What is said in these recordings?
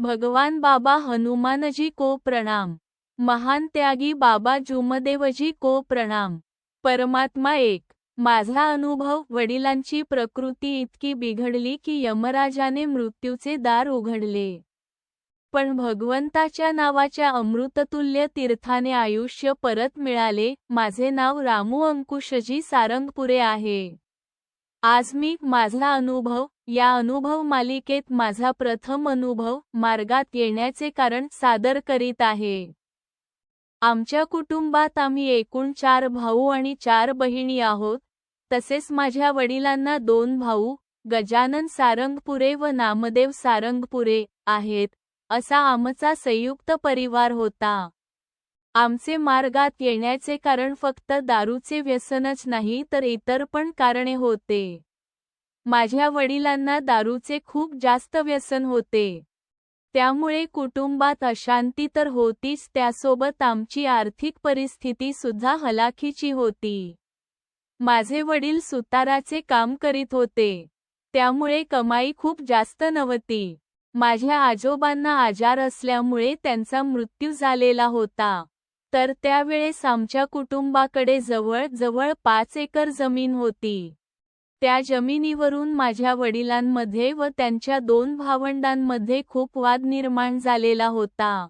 भगवान बाबा हनुमानजी को प्रणाम. महान त्यागी बाबा जुमदेवजी को प्रणाम. परमात्मा एक. माझा अनुभव वडिलांची प्रकृती इतकी बिघडली की यमराजाने मृत्यूचे दार उघडले. पण भगवंताच्या नावाच्या अमृततुल्य तीर्थाने आयुष्य परत मिळाले. माझे नाव रामू अंकुशजी सारंगपुरे आहे. आज मी माझा अनुभव या अनुभव मालिकेत माझा प्रथम अनुभव मार्गात येण्याचे कारण सादर करीत आहे. आमच्या कुटुंबात आम्ही एकूण चार भाऊ आणि चार बहिणी आहोत. तसेच माझ्या वडिलांना दोन भाऊ गजानन सारंगपुरे व नामदेव सारंगपुरे आहेत असा आमचा संयुक्त परिवार होता. आमचे मार्गात येण्याचे कारण फक्त दारूचे व्यसनच नाही तर इतर पण कारणे होते. माझ्या वडिलांना दारूचे खूप जास्त व्यसन होते. त्यामुळे कुटुंबात अशांती तर होतीच त्यासोबत आमची आर्थिक परिस्थिती सुद्धा हलाखीची होती. माझे वडील सुताराचे काम करीत होते. त्यामुळे कमाई खूप जास्त नव्हती. माझ्या आजोबांना आजार असल्यामुळे त्यांचा मृत्यू झालेला होता. तर त्यावेळेस आमच्या कुटुंबाकडे जवळ जवळ पाच एकर जमीन होती. त्या जमिनीवरून माझ्या वडिलांमध्ये व त्यांच्या दोन भावंडांमध्ये खूप वाद निर्माण झालेला होता.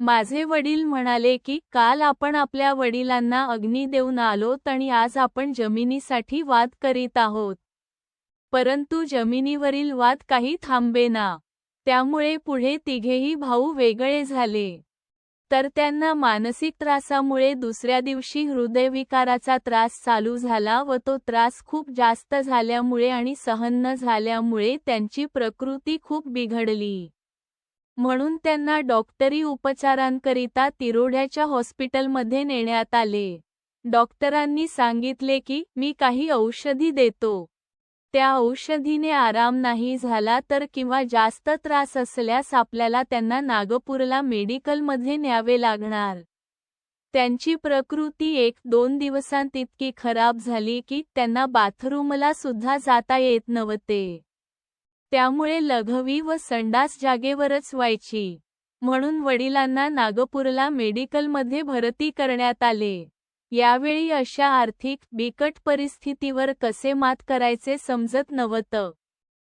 माझे वडील म्हणाले की काल आपण आपल्या वडिलांना अग्नी देऊन आलोत आणि आज आपण जमिनीसाठी वाद करीत आहोत. परंतु जमिनीवरील वाद काही थांबेना. त्यामुळे पुढे तिघेही भाऊ वेगळे झाले. तर त्यांना मानसिक त्रासामुळे दुसऱ्या दिवशी हृदयविकाराचा त्रास चालू झाला व तो त्रास खूप जास्त झाल्यामुळे आणि सहन न झाल्यामुळे त्यांची प्रकृती खूप बिघडली. म्हणून त्यांना डॉक्टरी उपचारांकरिता तिरोड्याच्या हॉस्पिटलमध्ये नेण्यात आले. डॉक्टरांनी सांगितले की मी काही औषधी देतो. त्या औषधीने आराम नाही झाला तर किंवा जास्त त्रास असल्यास आपल्याला त्यांना नागपूरला मेडिकलमध्ये न्यावे लागणार. त्यांची प्रकृती एक दोन दिवसांत इतकी खराब झाली की त्यांना बाथरूमला सुद्धा जाता येत नव्हते. त्यामुळे लघवी व संडास जागेवरच व्हायची. म्हणून वडिलांना नागपूरला मेडिकलमध्ये भरती करण्यात आले. यावेळी अशा आर्थिक बिकट परिस्थितीवर कसे मात करायचे समजत नव्हतं.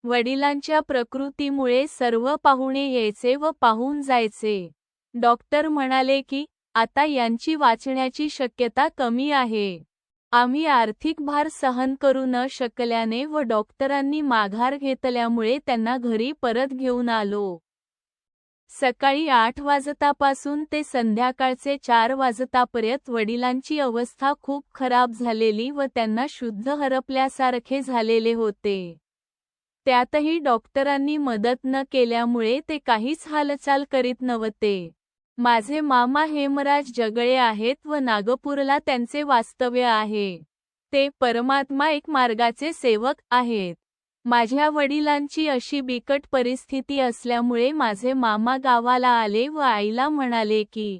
वडिलांच्या प्रकृतीमुळे सर्व पाहुणे यायचे व पाहून जायचे. डॉक्टर म्हणाले की आता यांची वाचण्याची शक्यता कमी आहे. आम्ही आर्थिक भार सहन करू न शकल्याने व डॉक्टरांनी माघार घेतल्यामुळे त्यांना घरी परत घेऊन आलो. सकाळी आठ वाजतापासून ते संध्याकाळचे चार वाजतापर्यंत वडिलांची अवस्था खूप खराब झालेली व त्यांना शुद्ध हरपल्यासारखे झालेले होते. त्यातही डॉक्टरांनी मदत न केल्यामुळे ते काहीच हालचाल करीत नव्हते. माझे मामा हेमराज जगळे आहेत व नागपूरला त्यांचे वास्तव्य आहे. ते परमात्मा एक मार्गाचे सेवक आहेत. माझ्या वडिलांची अशी बिकट परिस्थिती असल्यामुळे माझे मामा गावाला आले व आईला म्हणाले की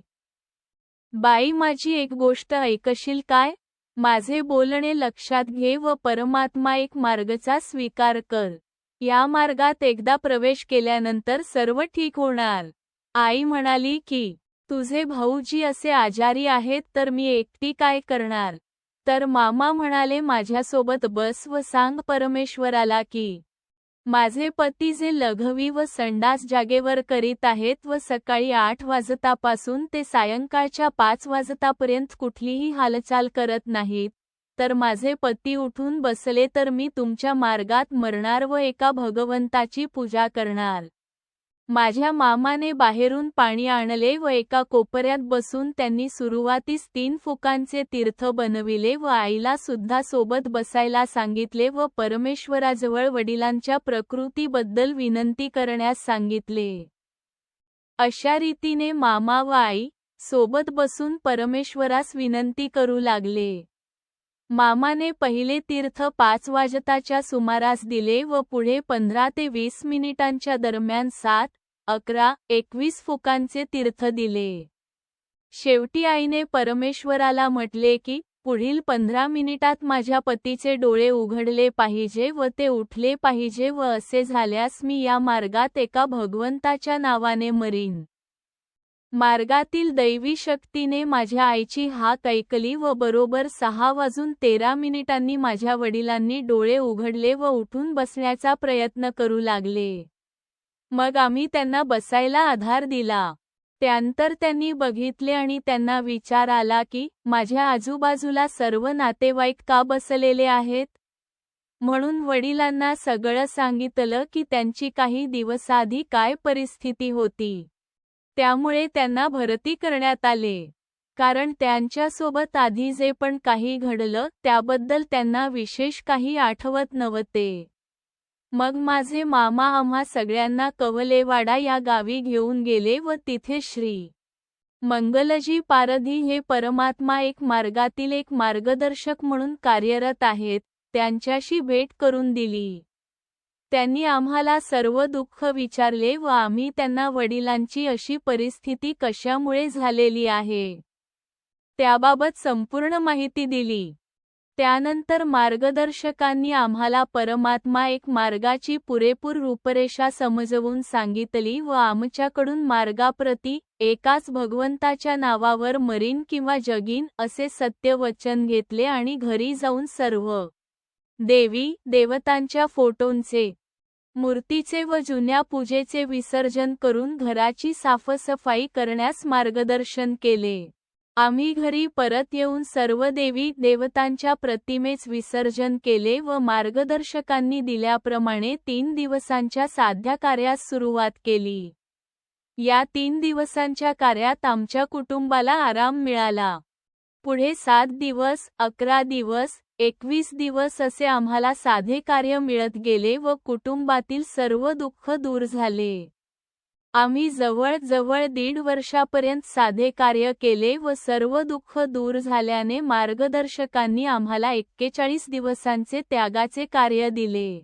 बाई माझी एक गोष्ट ऐकशील काय? माझे बोलणे लक्षात घे व परमात्मा एक मार्गचा स्वीकार कर. या मार्गात एकदा प्रवेश केल्यानंतर सर्व ठीक होणार. आई म्हणाली की तुझे भाऊजी असे आजारी आहेत तर मी एकटी काय करणार? तर मामा म्हणाले माझ्यासोबत बस व सांग परमेश्वराला की माझे पती जे लघवी व संडास जागेवर करीत आहेत व सकाळी आठ वाजतापासून ते सायंकाळच्या पाच वाजतापर्यंत कुठलीही हालचाल करत नाहीत तर माझे पती उठून बसले तर मी तुमच्या मार्गात मरणार व एका भगवंताची पूजा करणार. माझ्या मामाने बाहेरून पाणी आणले व एका कोपऱ्यात बसून त्यांनी सुरुवातीस तीन फुकांचे तीर्थ बनविले व आईला सुद्धा सोबत बसायला सांगितले व परमेश्वराजवळ वडिलांच्या प्रकृतीबद्दल विनंती करण्यास सांगितले. अशा रीतीने मामा व आई सोबत बसून परमेश्वरास विनंती करू लागले. मामाने पहिले तीर्थ पाच वाजताच्या सुमारास दिले व पुढे पंधरा ते वीस मिनिटांच्या दरम्यान सात अकरा एकवीस फुकांचे तीर्थ दिले. शेवटी आईने परमेश्वराला म्हटले की पुढील पंधरा मिनिटात माझ्या पतीचे डोळे उघडले पाहिजे व ते उठले पाहिजे व असे झाल्यास मी या मार्गात एका भगवंताच्या नावाने मरीन. मार्गातील दैवी शक्तीने माझ्या आईची हाक ऐकली व बरोबर सहा वाजून तेरा मिनिटांनी माझ्या वडिलांनी डोळे उघडले व उठून बसण्याचा प्रयत्न करू लागले. मग आम्ही त्यांना बसायला आधार दिला. त्यानंतर त्यांनी बघितले आणि त्यांना विचार आला की माझ्या आजूबाजूला सर्व नातेवाईक का बसलेले आहेत? म्हणून वडिलांना सगळं सांगितलं की त्यांची काही दिवसाआधी काय परिस्थिती होती. त्यामुळे त्यांना भरती करण्यात आले. कारण त्यांच्यासोबत आधी जे पण काही घडलं त्याबद्दल त्यांना विशेष काही आठवत नव्हते. मग माझे मामा आम्हा सगळ्यांना कवलेवाडा या गावी घेऊन गेले व तिथे श्री. मंगलजी पारधी हे परमात्मा एक मार्गातील एक मार्गदर्शक म्हणून कार्यरत आहेत त्यांच्याशी भेट करून दिली. त्यांनी आम्हाला सर्व दुःख विचारले व आम्ही त्यांना वडिलांची अशी परिस्थिती कशामुळे झालेली आहे? त्याबाबत संपूर्ण माहिती दिली. त्यानंतर मार्गदर्शकांनी आम्हाला परमात्मा एक मार्गाची पुरेपूर रूपरेषा समजवून सांगितली व आमच्याकडून मार्गाप्रती एकाच भगवंताच्या नावावर मरीन किंवा जगीन असे सत्य वचन घेतले आणि घरी जाऊन सर्व देवी देवतांच्या फोटोंचे मूर्तीचे व जुन्या पूजेचे विसर्जन करून घराची साफसफाई करण्यास मार्गदर्शन केले. आम्ही घरी परत येऊन सर्व देवी देवतांच्या प्रतिमेच विसर्जन केले व मार्गदर्शकांनी दिल्याप्रमाणे तीन दिवसांच्या साध्या कार्यास सुरुवात केली. या तीन दिवसांच्या कार्यात आमच्या कुटुंबाला आराम मिळाला. पुढे सात दिवस अकरा दिवस एकवीस दिवस असे आम्हाला साधे कार्य मिळत गेले व कुटुंबातील सर्व दुःख दूर झाले. आम्ही जवळजवळ दीड वर्षापर्यंत साधे कार्य केले व सर्व दुःख दूर झाल्याने मार्गदर्शकांनी आम्हाला एक्केचाळीस दिवसांचे त्यागाचे कार्य दिले.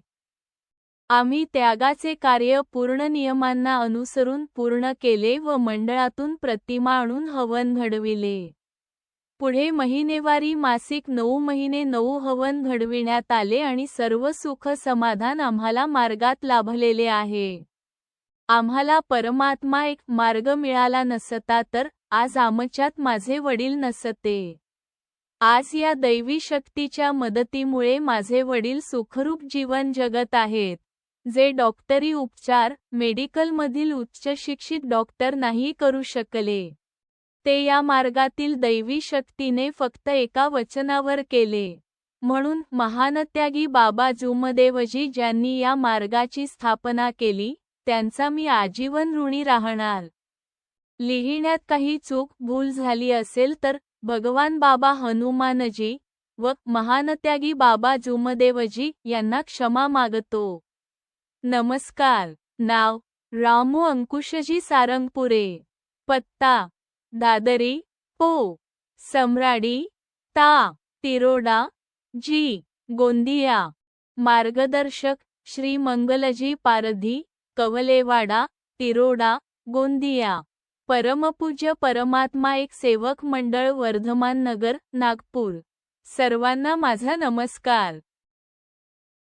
आम्ही त्यागाचे कार्य पूर्ण नियमांना अनुसरून पूर्ण केले व मंडळातून प्रतिमा आणून हवन घडविले. पुढे महिनेवारी मासिक नऊ महिने नऊ हवन घडविण्यात आले आणि सर्व सुख समाधान आम्हाला मार्गात लाभलेले आहे. आम्हाला परमात्मा एक मार्ग मिळाला नसता तर आज आमच्यात माझे वडील नसते. आज या दैवी शक्तीच्या मदतीमुळे माझे वडील सुखरूप जीवन जगत आहेत. जे डॉक्टरी उपचार मेडिकलमधील उच्च शिक्षित डॉक्टर नाही करू शकले. ते या मार्गातील दैवी शक्तीने फक्त एका वचनावर केले. म्हणून महानत्यागी बाबा जुमदेवजी ज्यांनी या मार्गाची स्थापना केली त्यांचा मी आजीवन ऋणी राहणार. लिहिण्यात काही चूक भूल झाली असेल तर भगवान बाबा हनुमानजी व महानत्यागी बाबा जुमदेवजी यांना क्षमा मागतो. नमस्कार. नाव रामू अंकुशजी सारंगपुरे. पत्ता दादरी पो. सम्राडी ता. तिरोडा जी. गोंदिया. मार्गदर्शक श्री मंगलजी पारधी कवलेवाडा तिरोडा गोंदिया. परमपूज्य परमात्मा एक सेवक मंडळ वर्धमान नगर नागपूर. सर्वांना माझा नमस्कार.